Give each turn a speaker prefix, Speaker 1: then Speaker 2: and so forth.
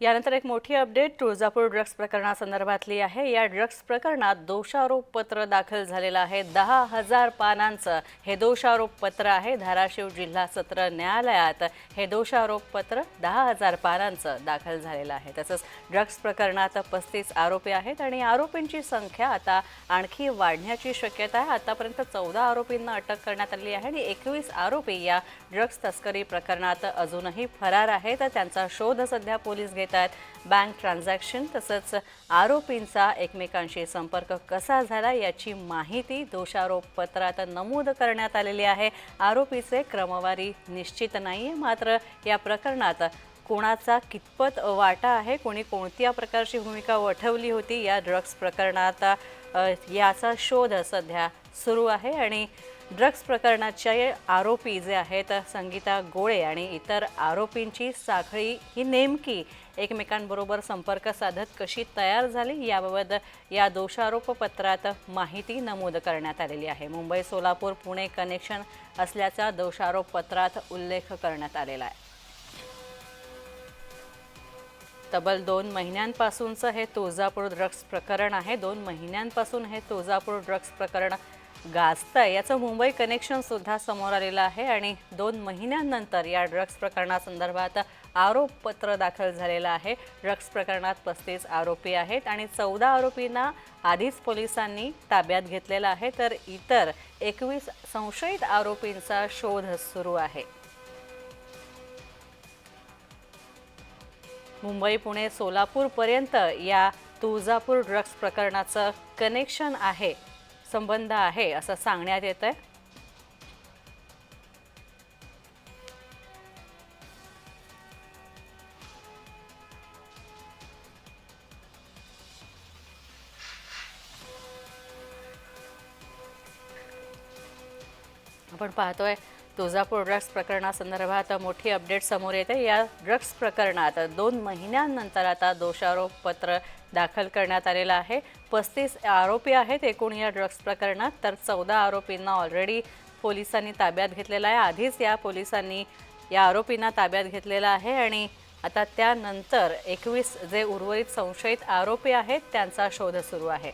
Speaker 1: यानंतर एक मोठी अपडेट तुळजापूर ड्रग्ज प्रकरणासंदर्भातली आहे. या ड्रग्ज प्रकरणात दोषारोपपत्र दाखल झालेलं आहे. दहा हजार पानांचं हे दोषारोपपत्र आहे. धाराशिव जिल्हा सत्र न्यायालयात हे दोषारोपपत्र दहा हजार पानांचं दाखल झालेलं आहे. तसंच ड्रग्ज प्रकरणात पस्तीस आरोपी आहेत आणि आरोपींची संख्या आता आणखी वाढण्याची शक्यता आहे. आतापर्यंत चौदा आरोपींना अटक करण्यात आली आहे आणि एकवीस आरोपी या ड्रग्ज तस्करी प्रकरणात अजूनही फरार आहेत. त्यांचा शोध सध्या पोलीस घेत आहेत बँक ट्रान्झॅक्शन तसंच आरोपींचा एकमेकांशी संपर्क कसा झाला याची माहिती दोषारोप पत्रात नमूद करण्यात आलेली आहे. आरोपीचे क्रमवारी निश्चित नाही आहे मात्र या प्रकरणात कोणाचा कितपत वाटा आहे कोणी कोणत्या प्रकारची भूमिका वठवली होती या ड्रग्स प्रकरणात याचा शोध सध्या सुरू आहे आणि ड्रग्ज प्रकरणाचे आरोपी जे आहेत संगीता गोळे आणि इतर आरोपींची साखळी ही नेमकी एकमेकांबरोबर संपर्क साधत कशी तयार झाली याबाबत या दोषारोपपत्रात माहिती नमूद करण्यात आलेली आहे. मुंबई सोलापूर पुणे कनेक्शन असल्याचा दोषारोपपत्रात उल्लेख करण्यात आलेला आहे. तब्बल दोन महिन्यांपासूनचं हे तुळजापूर ड्रग्ज प्रकरण आहे. दोन महिन्यांपासून हे तुळजापूर ड्रग्ज प्रकरण गाजतंय. याचं मुंबई कनेक्शनसुद्धा समोर आलेलं आहे आणि दोन महिन्यांनंतर या ड्रग्ज प्रकरणासंदर्भात आरोपपत्र दाखल झालेलं आहे. ड्रग्ज प्रकरणात पस्तीस आरोपी आहेत आणि चौदा आरोपींना आधीच पोलिसांनी ताब्यात घेतलेलं आहे. तर इतर एकवीस संशयित आरोपींचा शोध सुरू आहे. मुंबई पुणे सोलापूरपर्यंत या तुळजापूर ड्रग्ज प्रकरणाचं कनेक्शन आहे. संबंध आहे असं सांगण्यात येत आहे आपण पाहतोय तुळजापूर ड्रग्स प्रकरणासंदर्भात मोठी अपडेट समोर येते. या ड्रग्स प्रकरणात दोन महिन्यांनंतर आता दोषारोप पत्र दाखल करण्यात आलेलं आहे. पस्तीस आरोपी आहेत एकूण या ड्रग्स प्रकरणात. तर चौदा आरोपींना ऑलरेडी पोलिसांनी ताब्यात घेतलेलं आहे. आधीच या पोलिसांनी या आरोपींना ताब्यात घेतलेलं आहे आणि आता त्यानंतर एकवीस जे उर्वरित संशयित आरोपी आहेत त्यांचा शोध सुरू आहे.